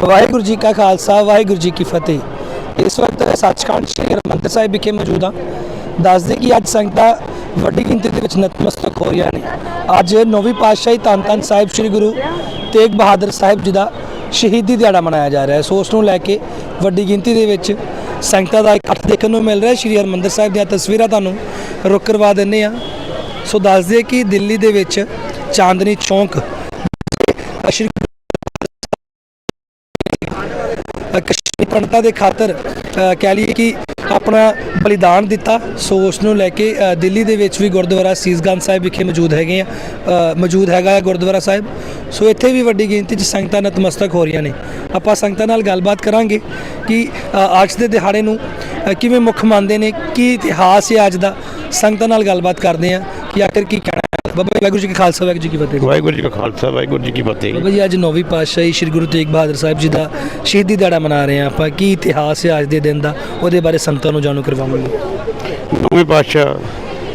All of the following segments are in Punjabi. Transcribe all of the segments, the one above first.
ਵਾਹਿਗੁਰੂ ਜੀ ਕਾ ਖਾਲਸਾ, ਵਾਹਿਗੁਰੂ ਜੀ ਕੀ ਫਤਿਹ। ਇਸ ਵਕਤ ਸੱਚਖੰਡ ਸ੍ਰੀ ਹਰਿਮੰਦਰ ਸਾਹਿਬ ਵਿਖੇ ਮੌਜੂਦ ਹਾਂ। ਦੱਸਦੇ ਕਿ ਅੱਜ ਸੰਗਤਾਂ ਵੱਡੀ ਗਿਣਤੀ ਦੇ ਵਿੱਚ ਨਤਮਸਤਕ ਹੋ ਰਹੀਆਂ ਨੇ। ਅੱਜ ਨੌਵੀਂ ਪਾਤਸ਼ਾਹੀ ਧੰਨ ਧੰਨ ਸਾਹਿਬ ਸ੍ਰੀ ਗੁਰੂ ਤੇਗ ਬਹਾਦਰ ਸਾਹਿਬ ਜੀ ਦਾ ਸ਼ਹੀਦੀ ਦਿਹਾੜਾ ਮਨਾਇਆ ਜਾ ਰਿਹਾ ਹੈ। ਸੋ ਉਸ ਨੂੰ ਲੈ ਕੇ ਵੱਡੀ ਗਿਣਤੀ ਦੇ ਵਿੱਚ ਸੰਗਤਾਂ ਦਾ ਇਕੱਠ ਦੇਖਣ ਨੂੰ ਮਿਲ ਰਿਹਾ ਹੈ। ਸ੍ਰੀ ਹਰਿਮੰਦਰ ਸਾਹਿਬ ਦੀਆਂ ਤਸਵੀਰਾਂ ਤੁਹਾਨੂੰ ਰੁਕ ਕਰਵਾ ਦਿੰਦੇ ਆ ਸੋ ਦੱਸਦੇ ਕਿ ਦਿੱਲੀ ਦੇ ਵਿੱਚ ਚਾਂਦਨੀ ਚੌਂਕ, ਸ਼੍ਰੀ ਪੰਡਤਾਂ ਦੇ ਖਾਤਰ ਕਹਿ ਲਈਏ ਕਿ ਆਪਣਾ ਬਲੀਦਾਨ ਦਿੱਤਾ। ਸੋ ਉਸ ਨੂੰ ਲੈ ਕੇ ਦਿੱਲੀ ਦੇ ਵਿੱਚ ਵੀ ਗੁਰਦੁਆਰਾ ਸੀਸਗੰਜ ਸਾਹਿਬ ਵਿਖੇ ਮੌਜੂਦ ਹੈਗੇ ਆ। ਮੌਜੂਦ ਹੈਗਾ ਹੈ ਗੁਰਦੁਆਰਾ ਸਾਹਿਬ। ਸੋ ਇੱਥੇ ਵੀ ਵੱਡੀ ਗਿਣਤੀ 'ਚ ਸੰਗਤਾਂ ਨਤਮਸਤਕ ਹੋ ਰਹੀਆਂ ਨੇ। ਆਪਾਂ ਸੰਗਤਾਂ ਨਾਲ ਗੱਲਬਾਤ ਕਰਾਂਗੇ ਕਿ ਅੱਜ ਦੇ ਦਿਹਾੜੇ ਨੂੰ ਕਿਵੇਂ ਮੁੱਖ ਮੰਨਦੇ ਨੇ, ਕੀ ਇਤਿਹਾਸ ਹੈ ਅੱਜ ਦਾ? ਸੰਗਤਾਂ ਨਾਲ ਗੱਲਬਾਤ ਕਰਦੇ ਆ ਕਿ ਆਖਰ ਕੀ ਕਹਿਣਾ ਬਾਬਾ ਵਾਹਿਗੁਰੂ ਜੀ ਕਾ ਖਾਲਸਾ ਵਾਹਿਗੁਰੂ ਜੀ ਕੀ ਫਤਿਹ। ਵਾਹਿਗੁਰੂ ਜੀ ਕਾ ਖਾਲਸਾ ਵਾਹਿਗੁਰੂ ਜੀ ਕੀ ਫਤਿਹ। ਬਾਬਾ ਜੀ ਅੱਜ ਨੌਵੀਂ ਪਾਤਸ਼ਾਹੀ ਸ੍ਰੀ ਗੁਰੂ ਤੇਗ ਬਹਾਦਰ ਸਾਹਿਬ ਜੀ ਦਾ ਸ਼ਹੀਦੀ ਦਿਹਾੜਾ ਮਨਾ ਰਹੇ ਹਾਂ ਆਪਾਂ। ਕੀ ਇਤਿਹਾਸ ਹੈ ਅੱਜ ਦੇ ਦਿਨ ਦਾ? ਉਹਦੇ ਬਾਰੇ ਸੰਗਤਾਂ ਨੂੰ ਜਾਣੂ ਕਰਵਾਵਾਂਗੇ। ਨੌਵੇਂ ਪਾਤਸ਼ਾਹ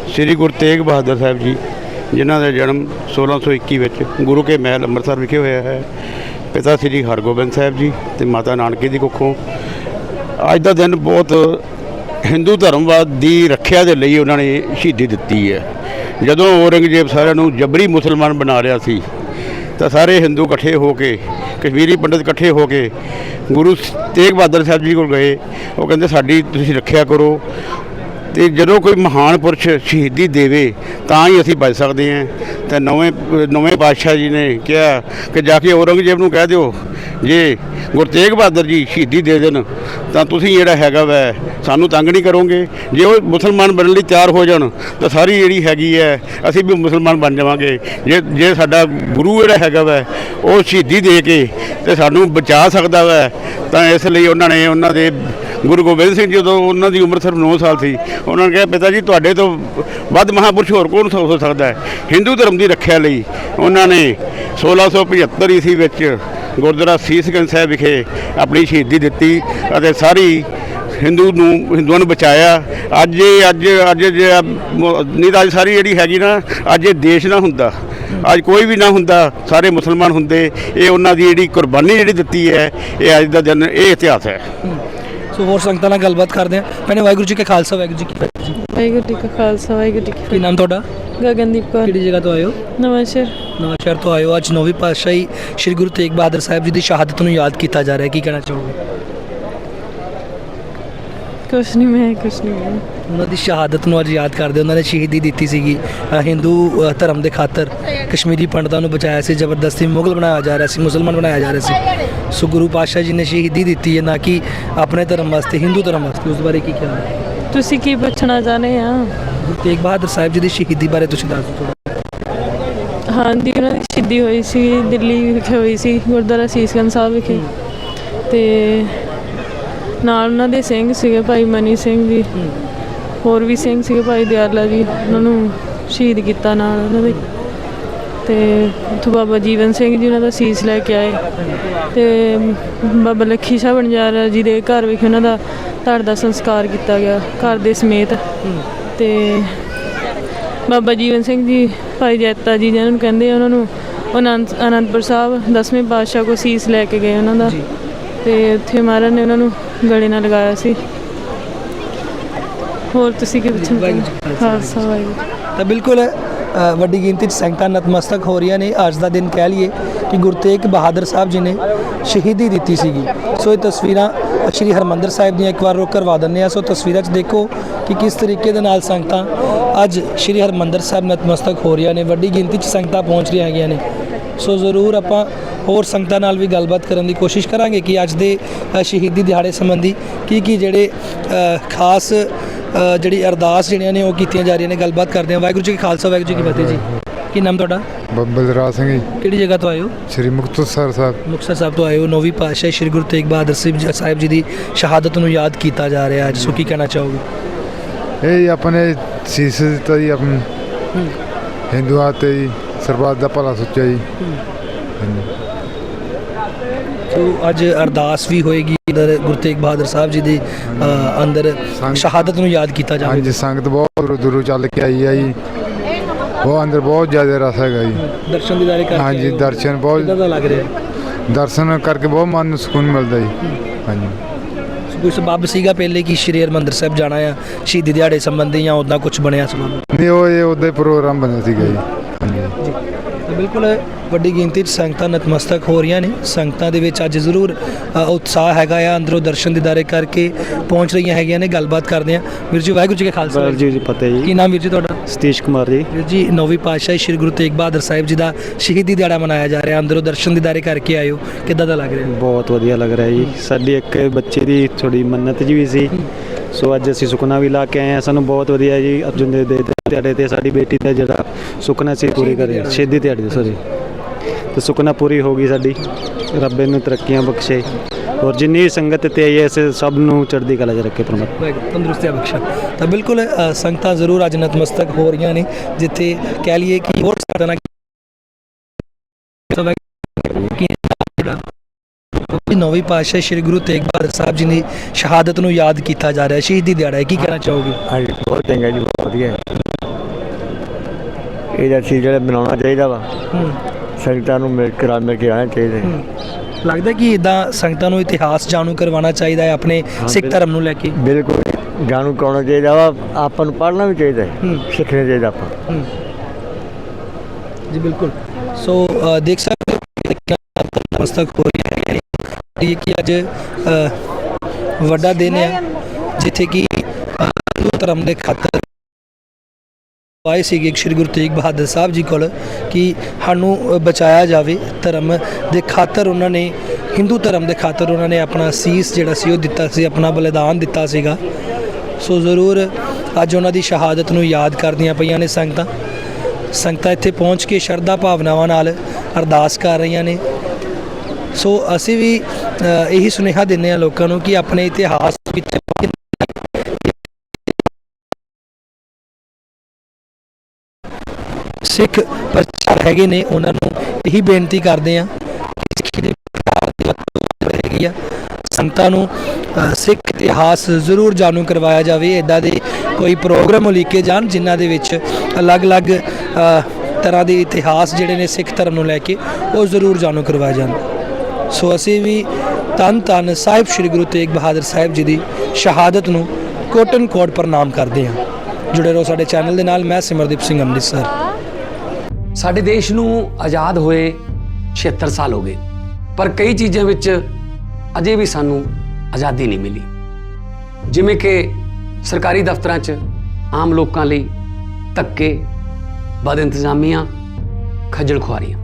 ਸ੍ਰੀ ਗੁਰੂ ਤੇਗ ਬਹਾਦਰ ਸਾਹਿਬ ਜੀ ਜਿਨ੍ਹਾਂ ਦਾ ਜਨਮ 1621 ਵਿੱਚ ਗੁਰੂ ਕੇ ਮਹਿਲ ਅੰਮ੍ਰਿਤਸਰ ਵਿਖੇ ਹੋਇਆ ਹੈ। ਪਿਤਾ ਸ੍ਰੀ ਹਰਗੋਬਿੰਦ ਸਾਹਿਬ ਜੀ ਤੇ ਮਾਤਾ ਨਾਨਕੀ ਦੀ ਕੁੱਖੋਂ। ਅੱਜ ਦਾ ਦਿਨ ਬਹੁਤ ਹਿੰਦੂ ਧਰਮਵਾਦ ਦੀ ਰੱਖਿਆ ਦੇ ਲਈ ਉਹਨਾਂ ਨੇ ਸ਼ਹੀਦੀ ਦਿੱਤੀ ਹੈ। ਜਦੋਂ ਔਰੰਗਜ਼ੇਬ ਸਾਰਿਆਂ ਨੂੰ ਜਬਰੀ ਮੁਸਲਮਾਨ ਬਣਾ ਰਿਹਾ ਸੀ, ਤਾਂ ਸਾਰੇ ਹਿੰਦੂ ਇਕੱਠੇ ਹੋ ਕੇ, ਕਸ਼ਮੀਰੀ ਪੰਡਤ ਇਕੱਠੇ ਹੋ ਕੇ ਗੁਰੂ ਤੇਗ ਬਹਾਦਰ ਸਾਹਿਬ ਜੀ ਕੋਲ ਗਏ। ਉਹ ਕਹਿੰਦੇ, ਸਾਡੀ ਤੁਸੀਂ ਰੱਖਿਆ ਕਰੋ। ਤੇ ਜਦੋਂ ਕੋਈ ਮਹਾਨ ਪੁਰਸ਼ ਸ਼ਹੀਦੀ ਦੇਵੇ, ਤਾਂ ਹੀ ਅਸੀਂ ਬਚ ਸਕਦੇ ਹਾਂ। ਤੇ ਨਵੇਂ ਨਵੇਂ ਪਾਤਸ਼ਾਹ ਜੀ ਨੇ ਕਿਹਾ ਕਿ ਜਾ ਕੇ ਔਰੰਗਜ਼ੇਬ ਨੂੰ ਕਹਿ ਦਿਓ ਜੇ, ਗੁਰੂ ਤੇਗ ਬਹਾਦਰ ਜੀ ਸ਼ਹੀਦੀ ਦੇ ਦੇਣ ਤਾਂ ਤੁਸੀਂ ਜਿਹੜਾ ਹੈਗਾ ਵੈ, ਸਾਨੂੰ ਤੰਗ ਨਹੀਂ ਕਰੋਗੇ। ਜੇ ਉਹ ਮੁਸਲਮਾਨ ਬਣਨ ਲਈ ਤਿਆਰ ਹੋ ਜਾਣ, ਤਾਂ ਸਾਰੀ ਜਿਹੜੀ ਹੈਗੀ ਹੈ, ਅਸੀਂ ਵੀ ਮੁਸਲਮਾਨ ਬਣ ਜਾਵਾਂਗੇ। ਜੇ ਜੇ ਸਾਡਾ ਗੁਰੂ ਜਿਹੜਾ ਹੈਗਾ ਵੈ, ਉਹ ਸ਼ਹੀਦੀ ਦੇ ਕੇ ਤੇ ਸਾਨੂੰ ਬਚਾ ਸਕਦਾ ਵੈ, ਤਾਂ ਇਸ ਲਈ ਉਹਨਾਂ ਨੇ ਉਹਨਾਂ ਦੇ ਗੁਰੂ ਗੋਬਿੰਦ ਸਿੰਘ ਜੀ ਜਦੋਂ ਉਹਨਾਂ ਦੀ ਉਮਰ ਸਿਰਫ 9 ਸਾਲ ਸੀ, ਉਹਨਾਂ ਨੇ ਕਿਹਾ, ਪਿਤਾ ਜੀ, ਤੁਹਾਡੇ ਤੋਂ ਵੱਧ ਮਹਾਪੁਰਸ਼ ਹੋਰ ਕੌਣ ਹੋ ਹੋ ਸਕਦਾ ਹੈ? ਹਿੰਦੂ ਧਰਮ ਦੀ ਰੱਖਿਆ ਲਈ ਉਹਨਾਂ ਨੇ 1675 ਈਸਵੀ ਵਿੱਚ ਗੁਰਦੁਆਰਾ ਸੀਸਗੰਜ ਸਾਹਿਬ ਵਿਖੇ ਆਪਣੀ ਸ਼ਹੀਦੀ ਦਿੱਤੀ ਅਤੇ ਸਾਰੀ ਹਿੰਦੂ ਨੂੰ ਹਿੰਦੂਆਂ ਨੂੰ ਬਚਾਇਆ। ਅੱਜ ਇਹ ਅੱਜ ਅੱਜ ਜੇ ਆ ਮ- ਨਹੀਂ ਤਾਂ ਅੱਜ ਸਾਰੀ ਜਿਹੜੀ ਹੈਗੀ ਨਾ ਅੱਜ ਇਹ ਦੇਸ਼ ਨਾ ਹੁੰਦਾ। ਅੱਜ ਕੋਈ ਵੀ ਨਾ ਹੁੰਦਾ ਸਾਰੇ ਮੁਸਲਮਾਨ ਹੁੰਦੇ। ਇਹ ਉਹਨਾਂ ਦੀ ਜਿਹੜੀ ਕੁਰਬਾਨੀ ਜਿਹੜੀ ਦਿੱਤੀ ਹੈ ਇਹ ਅੱਜ ਦਾ ਦਿਨ ਇਹ ਇਤਿਹਾਸ ਹੈ। ਸੋ ਹੋਰ ਸੰਗਤਾਂ ਨਾਲ ਗੱਲਬਾਤ ਕਰਦੇ ਆ ਪਹਿਲੇ ਵਾਹਿਗੁਰੂ ਜੀ ਕਾ ਖਾਲਸਾ ਵਾਹਿਗੁਰੂ ਜੀ ਕੀ ਫਤਿਹ। ਜੀ ਵਾਹਿਗੁਰੂ ਜੀ ਕਾ ਖਾਲਸਾ ਵਾਹਿਗੁਰੂ ਜੀ ਕੀ ਕੀ ਨਾਮ ਤੁਹਾਡਾ? ਗਗਨਦੀਪ ਕੌਰ ਕਿਹੜੀ ਜਗ੍ਹਾ ਤੋਂ ਆਏ ਹੋ ਨਵਾਂ ਸ਼ਹਿਰ ਨਵਾਂ ਸ਼ਹਿਰ ਤੋਂ ਆਏ ਹੋ ਅੱਜ ਨੌਵੀਂ ਪਾਤਸ਼ਾਹੀ ਸ੍ਰੀ ਗੁਰੂ ਤੇਗ ਬਹਾਦਰ ਸਾਹਿਬ ਜੀ ਦੀ ਸ਼ਹਾਦਤ ਨੂੰ ਯਾਦ ਕੀਤਾ ਜਾ ਰਿਹਾ ਹੈ ਕੀ ਕਹਿਣਾ ਚਾਹੋਗੇ ਕੁਛ ਨਹੀਂ ਮੈਂ ਕੁਛ ਨਹੀਂ ਉਹਨਾਂ ਦੀ ਸ਼ਹਾਦਤ ਨੂੰ ਅੱਜ ਯਾਦ ਕਰਦੇ ਉਹਨਾਂ ਨੇ ਸ਼ਹੀਦੀ ਦਿੱਤੀ ਸੀਗੀ ਹਿੰਦੂ ਧਰਮ ਦੇ ਖਾਤਰ ਕਸ਼ਮੀਰੀ ਪੰਡਤਾਂ ਨੂੰ ਬਚਾਇਆ ਸੀ ਜ਼ਬਰਦਸਤੀ ਮੁਗਲ ਬਣਾਇਆ ਜਾ ਰਿਹਾ ਸੀ ਮੁਸਲਮਾਨ ਬਣਾਇਆ ਜਾ ਰਿਹਾ ਸੀ ਸੋ ਗੁਰੂ ਪਾਤਸ਼ਾਹ ਜੀ ਨੇ ਸ਼ਹੀਦੀ ਦਿੱਤੀ ਹੈ ਨਾ ਕਿ ਆਪਣੇ ਧਰਮ ਵਾਸਤੇ ਹਿੰਦੂ ਧਰਮ ਵਾਸਤੇ ਉਸ ਬਾਰੇ ਕੀ ਹੈ ਤੁਸੀਂ ਕੀ ਪੁੱਛਣਾ ਚਾਹੁੰਦੇ ਆ ਗੁਰੂ ਤੇਗ ਬਹਾਦਰ ਸਾਹਿਬ ਜੀ ਦੀ ਸ਼ਹੀਦੀ ਬਾਰੇ ਤੁਸੀਂ ਦੱਸ ਦਿਓ ਥੋੜਾ ਹਾਂਜੀ ਉਹਨਾਂ ਦੀ ਸ਼ਹੀਦੀ ਹੋਈ ਸੀ, ਦਿੱਲੀ ਵਿਖੇ ਹੋਈ ਸੀ, ਗੁਰਦੁਆਰਾ ਸੀਸਗੰਜ ਸਾਹਿਬ ਵਿਖੇ। ਤੇ ਨਾਲ ਉਹਨਾਂ ਦੇ ਸਿੰਘ ਸੀਗੇ ਭਾਈ ਮਨੀ ਸਿੰਘ ਜੀ। ਹੋਰ ਵੀ ਸਿੰਘ ਸੀਗੇ ਭਾਈ ਦਿਆਲਾ ਜੀ, ਉਹਨਾਂ ਨੂੰ ਸ਼ਹੀਦ ਕੀਤਾ ਨਾਲ ਉਹਨਾਂ ਦੇ। ਤੇ ਉੱਥੋਂ ਬਾਬਾ ਜੀਵਨ ਸਿੰਘ ਜੀ ਉਹਨਾਂ ਦਾ ਸੀਸ ਲੈ ਕੇ ਆਏ। ਤੇ ਬਾਬਾ ਲੱਖੀ ਸ਼ਾਹ ਬਣਜਾਰਾ ਜੀ ਦੇ ਘਰ ਵਿਖੇ ਉਹਨਾਂ ਦਾ ਧੜ ਦਾ ਸੰਸਕਾਰ ਕੀਤਾ ਗਿਆ, ਘਰ ਦੇ ਸਮੇਤ। ਤੇ ਬਾਬਾ ਜੀਵਨ ਸਿੰਘ ਜੀ ਭਾਈ ਜੈਤਾ ਜੀ ਜਿਹਨਾਂ ਨੂੰ ਕਹਿੰਦੇ ਆ ਉਹਨਾਂ ਨੂੰ ਅਨੰਦ ਅਨੰਦਪੁਰ ਸਾਹਿਬ ਦਸਵੇਂ ਪਾਤਸ਼ਾਹ ਕੋ ਸੀਸ ਲੈ ਕੇ ਗਏ ਉਹਨਾਂ ਦਾ। ਤੇ ਉੱਥੇ ਮਹਾਰਾਜ ਨੇ ਉਹਨਾਂ ਨੂੰ ਗਲੇ ਨਾਲ ਲਗਾਇਆ ਸੀ। ਹੋਰ ਤੁਸੀਂ ਕੀ ਪੁੱਛਣਾ ਖਾਲਸਾ, ਵਾਹਿਗੁਰੂ ਤਾਂ ਬਿਲਕੁਲ ਵੱਡੀ ਗਿਣਤੀ 'ਚ ਸੰਗਤਾਂ ਨਤਮਸਤਕ ਹੋ ਰਹੀਆਂ ਨੇ। ਅੱਜ ਦਾ ਦਿਨ ਕਹਿ ਲਈਏ ਕਿ ਗੁਰੂ ਤੇਗ ਬਹਾਦਰ ਸਾਹਿਬ ਜੀ ਨੇ ਸ਼ਹੀਦੀ ਦਿੱਤੀ ਸੀਗੀ। ਸੋ ਇਹ ਤਸਵੀਰਾਂ ਸ਼੍ਰੀ ਹਰਮੰਦਰ ਸਾਹਿਬ ਦੀਆਂ ਇੱਕ ਵਾਰ ਰੋਕ ਕਰਵਾ ਦਿੰਦੇ ਆ ਸੋ ਤਸਵੀਰਾਂ 'ਚ ਦੇਖੋ ਕਿ ਕਿਸ ਤਰੀਕੇ ਦੇ ਨਾਲ ਸੰਗਤਾਂ ਅੱਜ ਸ਼੍ਰੀ ਹਰਮੰਦਰ ਸਾਹਿਬ ਨਤਮਸਤਕ ਹੋ ਰਹੀਆਂ ਨੇ ਵੱਡੀ ਗਿਣਤੀ 'ਚ ਸੰਗਤਾਂ ਪਹੁੰਚ ਰਹੀਆਂ ਹੈਗੀਆਂ ਨੇ। ਸੋ ਜ਼ਰੂਰ ਆਪਾਂ ਹੋਰ ਸੰਗਤਾਂ ਨਾਲ ਵੀ ਗੱਲਬਾਤ ਕਰਨ ਦੀ ਕੋਸ਼ਿਸ਼ ਕਰਾਂਗੇ ਕਿ ਅੱਜ ਦੇ ਸ਼ਹੀਦੀ ਦਿਹਾੜੇ ਸੰਬੰਧੀ ਕੀ ਕੀ ਜਿਹੜੇ ਖਾਸ ਜਿਹੜੀ ਅਰਦਾਸ ਜਿਹੜੀਆਂ ਨੇ ਉਹ ਕੀਤੀਆਂ ਜਾ ਰਹੀਆਂ ਨੇ ਗੱਲਬਾਤ ਕਰਦੇ ਹਾਂ। ਵਾਹਿਗੁਰੂ ਜੀ ਕੀ ਖਾਲਸਾ ਵਾਹਿਗੁਰੂ ਜੀ ਕੀ ਫਤਿਹ ਜੀ। ਕੀ ਨਾਮ ਤੁਹਾਡਾ? ਬਲਰਾਜ ਸਿੰਘ ਜੀ। ਕਿਹੜੀ ਜਗ੍ਹਾ ਤੋਂ ਆਏ ਹੋ? ਸ੍ਰੀ ਮੁਕਤਸਰ ਸਾਹਿਬ। ਮੁਕਤਸਰ ਸਾਹਿਬ ਤੋਂ ਆਏ ਹੋ। ਨੌਵੀਂ ਪਾਤਸ਼ਾਹ ਸ੍ਰੀ ਗੁਰੂ ਤੇਗ ਬਹਾਦਰ ਸਾਹਿਬ ਜੀ- ਸਾਹਿਬ ਜੀ ਦੀ ਸ਼ਹਾਦਤ ਨੂੰ ਯਾਦ ਕੀਤਾ ਜਾ ਰਿਹਾ ਅੱਜ। ਸੋ ਕੀ ਕਹਿਣਾ ਚਾਹੋਗੇ? ਇਹ ਜੀ ਆਪਣੇ ਸੀਸ ਦਿੱਤਾ ਜੀ ਆਪਣੇ। ਹਿੰਦੂਆਂ ਤੇ ਜੀ ਸਰਬੱਤ ਦਾ ਭਲਾ ਸੋਚਿਆ ਜੀ। ਸੋ ਅੱਜ ਅਰਦਾਸ ਵੀ ਹੋਏਗੀ ਅੰਦਰ ਗੁਰੂ ਤੇਗ ਬਹਾਦਰ ਸਾਹਿਬ ਜੀ ਦੀ ਅ, ਅੰਦਰ ਸ਼ਹਾਦਤ ਨੂੰ ਯਾਦ ਕੀਤਾ ਜਾਵੇਗਾ ਹਾਂਜੀ ਸੰਗਤ ਬਹੁਤ ਦੂਰੋਂ ਦੂਰੋਂ ਚੱਲ ਕੇ ਆਈ ਆ ਜੀ। ਉਹ ਅੰਦਰ ਬਹੁਤ ਜ਼ਿਆਦਾ ਰਸ ਹੈਗਾ ਜੀ। ਦਰਸ਼ਨ ਦੀਦਾਰੇ ਕਰਕੇ ਹਾਂਜੀ। ਦਰਸ਼ਨ ਕਿੱਦਾਂ ਬਹੁਤ ਦਾ ਲੱਗ ਰਿਹਾ? ਦਰਸ਼ਨ ਕਰਕੇ ਬਹੁਤ ਮਨ ਨੂੰ ਸਕੂਨ ਮਿਲਦਾ ਜੀ। ਹਾਂਜੀ। ਕੋਈ ਸਬੱਬ ਸੀਗਾ ਪਹਿਲੇ ਕਿ ਸ਼੍ਰੀ ਹਰਿਮੰਦਰ ਸਾਹਿਬ ਜਾਣਾ ਆ, ਸ਼ਹੀਦੀ ਦਿਹਾੜੇ ਸੰਬੰਧੀ ਜਾਂ ਉਦਾਂ ਕੁਝ ਬਣਿਆ ਸਬੱਬ? ਨਹੀਂ, ਉਹ ਇਹ ਉਹਦਾ ਪ੍ਰੋਗਰਾਮ ਬਣਿਆ ਸੀਗਾ ਜੀ। ਤਾਂ ਬਿਲਕੁਲ ਵੱਡੀ ਗਿਣਤੀ 'ਚ ਸੰਗਤਾਂ ਨਤਮਸਤਕ ਹੋ ਰਹੀਆਂ ਨੇ। ਸੰਗਤਾਂ ਦੇ ਵਿੱਚ ਅੱਜ ਜ਼ਰੂਰ ਉਤਸ਼ਾਹ ਹੈਗਾ ਆ। ਅੰਦਰੋਂ ਦਰਸ਼ਨ ਦਿਦਾਰੇ ਕਰਕੇ ਪਹੁੰਚ ਰਹੀਆਂ ਹੈਗੀਆਂ ਨੇ। ਗੱਲਬਾਤ ਕਰਦੇ ਆ। ਵੀਰ ਜੀ ਵਾਹਿਗੁਰੂ ਜੀ ਕਾ ਖਾਲਸਾ। ਵਾਹਿਗੁਰੂ ਜੀ ਦੀ ਫਤਿਹ ਕੀ ਜੀ ਨਾਮ ਵੀਰ ਜੀ ਤੁਹਾਡਾ? ਸਤੀਸ਼ ਕੁਮਾਰ ਜੀ। ਵੀਰ ਜੀ ਨੌਵੀਂ ਪਾਤਸ਼ਾਹੀ ਸ੍ਰੀ ਗੁਰੂ ਤੇਗ ਬਹਾਦਰ ਸਾਹਿਬ ਜੀ ਦਾ ਸ਼ਹੀਦੀ ਦਿਹਾੜਾ ਮਨਾਇਆ ਜਾ ਰਿਹਾ। ਅੰਦਰੋਂ ਦਰਸ਼ਨ ਦਿਦਾਰੇ ਕਰਕੇ ਆਇਓ। ਕਿੱਦਾਂ ਦਾ ਲੱਗ ਰਿਹਾ? ਬਹੁਤ ਵਧੀਆ ਲੱਗ ਰਿਹਾ ਜੀ। ਸਾਡੀ ਇੱਕ ਬੱਚੇ ਦੀ ਥੋੜੀ ਮੰਨਤ ਜੀ ਵੀ ਸੀ। ਸੋ ਅੱਜ ਅਸੀਂ ਸੁਖਨਾ ਵੀ ਲਾ ਕੇ ਆਏ ਹਾਂ। ਸਾਨੂੰ ਬਹੁਤ ਵਧੀਆ ਜੀ। ਅਰਜੁਨ ਦੇਵ ਦੇ ਦਿਹਾੜੇ ਤੇ ਸਾਡੀ ਬੇਟੀ ਦਾ ਜਿਹੜਾ ਸੁਖਨਾ ਸੀ ਪੂਰੀ ਕਰੇ ਸ਼ਹੀਦੀ ਦਿਹਾੜੇ ਸੋਰੀ ਤੇ ਸੁਖਨਾ ਪੂਰੀ ਹੋ ਗਈ ਸਾਡੀ। ਰੱਬ ਨੂੰ ਤਰੱਕੀਆਂ ਬਖਸ਼ੇ। ਔਰ ਜਿੰਨੀ ਸੰਗਤ ਤੇ ਆਈ ਇਸ ਸਭ ਨੂੰ ਚੜ੍ਹਦੀ ਕਲਾ 'ਚ ਰੱਖੇ ਪ੍ਰਮਾਤਮਾ ਵਾਹਿਗੁਰੂ ਤੰਦਰੁਸਤੀਆਂ ਬਖਸ਼ਾ ਤਾਂ ਬਿਲਕੁਲ ਅ, ਸੰਗਤਾਂ ਜ਼ਰੂਰ ਅੱਜ ਨਤਮਸਤਕ ਹੋ ਰਹੀਆਂ ਨੇ ਜਿੱਥੇ ਕਹਿ ਲਈਏ ਕਿ ਹੋਰ ਸੰਗਤਾਂ ਨਾਲ ਕਿ ਨੌਵੀਂ ਪਾਤਸ਼ਾਹ ਸ੍ਰੀ ਗੁਰੂ ਤੇਗ ਬਹਾਦਰ ਸਾਹਿਬ ਜੀ ਦੀ ਸ਼ਹਾਦਤ ਨੂੰ ਯਾਦ ਕੀਤਾ ਜਾ ਰਿਹਾ ਹੈ। ਸ਼ਹੀਦੀ ਦਿਹਾੜਾ ਹੈ। ਕੀ ਕਹਿਣਾ ਚਾਹੋਗੇ? ਹਾਂਜੀ ਬਹੁਤ ਚੰਗਾ ਜੀ ਬਹੁਤ ਵਧੀਆ। ਹੈ। ਇਹਦਾ ਸੀ ਜਿਹੜਾ ਬਣਾਉਣਾ ਚਾਹੀਦਾ ਵਾ ਹੂੰ। ਸੰਗਤਾਂ ਨੂੰ ਮਿਲ ਕੇ ਰਲ ਮਿਲ ਕੇ ਰਹਿਣਾ ਚਾਹੀਦਾ ਹੈ। ਲੱਗਦਾ ਕਿ ਇਦਾਂ ਸੰਗਤਾਂ ਨੂੰ ਇਤਿਹਾਸ ਜਾਣੂ ਕਰਵਾਉਣਾ ਚਾਹੀਦਾ ਹੈ ਆਪਣੇ ਸਿੱਖ ਧਰਮ ਨੂੰ ਲੈ ਕੇ? ਬਿਲਕੁਲ ਜਾਣੂ ਕਰਾਉਣਾ ਚਾਹੀਦਾ ਵਾ ਆਪਾਂ ਨੂੰ ਪੜ੍ਹਨਾ ਵੀ ਚਾਹੀਦਾ ਹੈ। ਹੂੰ। ਸਿੱਖਣਾ ਚਾਹੀਦਾ ਆਪਾਂ। ਜੀ ਬਿਲਕੁਲ। ਸੋ ਅ, ਦੇਖ ਸਕਦੇ ਹੋ ਕਿ ਮਸਤਕ ਹੋ ਰਹੀ ਹੈ। ਇਹ ਕਿ ਅੱਜ ਵੱਡਾ ਦਿਨ ਹੈ ਜਿੱਥੇ ਕਿ ਹਿੰਦੂ ਧਰਮ ਦੇ ਖਾਤਰ ਆਏ ਸੀਗੇ ਸ਼੍ਰੀ ਗੁਰੂ ਤੇਗ ਬਹਾਦਰ ਸਾਹਿਬ ਜੀ ਕੋਲ ਕਿ ਸਾਨੂੰ ਬਚਾਇਆ ਜਾਵੇ ਧਰਮ ਦੇ ਖਾਤਰ ਉਹਨਾਂ ਨੇ, ਹਿੰਦੂ ਧਰਮ ਦੇ ਖਾਤਰ ਉਹਨਾਂ ਨੇ ਆਪਣਾ ਸੀਸ ਜਿਹੜਾ ਸੀ ਉਹ ਦਿੱਤਾ ਸੀ, ਆਪਣਾ ਬਲੀਦਾਨ ਦਿੱਤਾ ਸੀਗਾ। ਸੋ ਜ਼ਰੂਰ ਅੱਜ ਉਹਨਾਂ ਦੀ ਸ਼ਹਾਦਤ ਨੂੰ ਯਾਦ ਕਰਦੀਆਂ ਪਈਆਂ ਨੇ ਸੰਗਤਾਂ। ਸੰਗਤਾਂ ਇੱਥੇ ਪਹੁੰਚ ਕੇ ਸ਼ਰਧਾ ਭਾਵਨਾਵਾਂ ਨਾਲ ਅਰਦਾਸ ਕਰ ਰਹੀਆਂ ਨੇ। ਸੋ ਅਸੀਂ ਵੀ ਇਹੀ ਸੁਨੇਹਾ ਦਿੰਦੇ ਆ ਲੋਕਾਂ ਨੂੰ ਕਿ ਆਪਣੇ ਇਤਿਹਾਸ ਵਿੱਚ ਸਿੱਖ ਪ੍ਰਚਾਰ ਹੈਗੇ ਨੇ, ਉਹਨਾਂ ਨੂੰ ਇਹੀ ਬੇਨਤੀ ਕਰਦੇ ਆ ਸਿੱਖੀ ਦੇ ਪ੍ਰਚਾਰ ਦੀ ਵੱਧ ਹੈਗੀ ਆ। ਸੰਗਤਾਂ ਨੂੰ ਸਿੱਖ ਇਤਿਹਾਸ ਜ਼ਰੂਰ ਜਾਣੂ ਕਰਵਾਇਆ ਜਾਵੇ। ਇਦਾਂ ਦੇ ਕੋਈ ਪ੍ਰੋਗਰਾਮ ਉਲੀਕੇ ਜਾਣ, ਜਿਨ੍ਹਾਂ ਦੇ ਵਿੱਚ ਅਲੱਗ-ਅਲੱਗ ਤਰ੍ਹਾਂ ਦੇ ਇਤਿਹਾਸ ਜਿਹੜੇ ਨੇ ਸਿੱਖ ਧਰਮ ਨੂੰ ਲੈ ਕੇ, ਉਹ ਜ਼ਰੂਰ ਜਾਣੂ ਕਰਵਾਏ ਜਾਣ। ਸੋ ਅਸੀਂ ਵੀ ਤਨ ਤਨ ਸਾਹਿਬ ਸ੍ਰੀ ਗੁਰੂ ਤੇਗ ਬਹਾਦਰ ਸਾਹਿਬ ਜੀ ਦੀ ਸ਼ਹਾਦਤ ਨੂੰ ਕੋਟਨ ਕੋਟ ਪ੍ਰਣਾਮ ਕਰਦੇ ਹਾਂ। ਜੁੜੇ ਰਹੋ ਸਾਡੇ ਚੈਨਲ ਦੇ ਨਾਲ, ਮੈਂ ਸਿਮਰਦੀਪ ਸਿੰਘ ਅੰਮ੍ਰਿਤਸਰ। ਸਾਡੇ ਦੇਸ਼ ਨੂੰ ਆਜ਼ਾਦ ਹੋਏ 76 ਸਾਲ ਹੋ ਗਏ, ਪਰ ਕਈ ਚੀਜ਼ਾਂ ਵਿੱਚ ਅਜੇ ਵੀ ਸਾਨੂੰ ਆਜ਼ਾਦੀ ਨਹੀਂ ਮਿਲੀ। ਜਿਵੇਂ ਕਿ ਸਰਕਾਰੀ ਦਫ਼ਤਰਾਂ 'ਚ ਆਮ ਲੋਕਾਂ ਲਈ ਧੱਕੇ, ਬਦ ਇੰਤਜ਼ਾਮੀਆਂ, ਖੱਜਲ ਖੁਆਰੀਆਂ।